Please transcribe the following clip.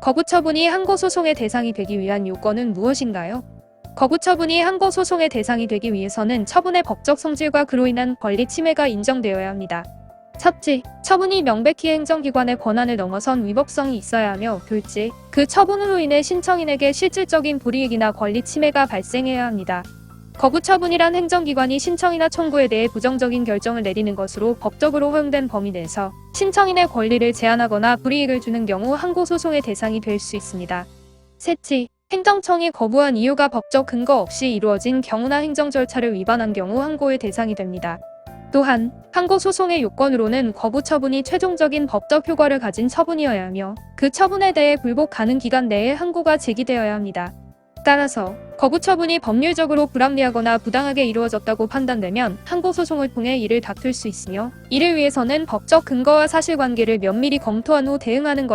거부 처분이 항고 소송의 대상이 되기 위한 요건은 무엇인가요? 거부 처분이 항고 소송의 대상이 되기 위해서는 처분의 법적 성질과 그로 인한 권리 침해가 인정되어야 합니다. 첫째, 처분이 명백히 행정기관의 권한을 넘어선 위법성이 있어야 하며 둘째, 그 처분으로 인해 신청인에게 실질적인 불이익이나 권리 침해가 발생해야 합니다. 거부 처분이란 행정기관이 신청이나 청구에 대해 부정적인 결정을 내리는 것으로 법적으로 허용된 범위 내에서 신청인의 권리를 제한하거나 불이익을 주는 경우 항고소송의 대상이 될 수 있습니다. 셋째, 행정청이 거부한 이유가 법적 근거 없이 이루어진 경우나 행정 절차를 위반한 경우 항고의 대상이 됩니다. 또한 항고 소송의 요건으로는 거부 처분이 최종적인 법적 효과를 가진 처분이어야 하며 그 처분에 대해 불복 가능 기간 내에 항고가 제기되어야 합니다. 따라서 거부 처분이 법률적으로 불합리하거나 부당하게 이루어졌다고 판단되면 항고 소송을 통해 이를 다툴 수 있으며 이를 위해서는 법적 근거와 사실관계를 면밀히 검토한 후 대응하는 것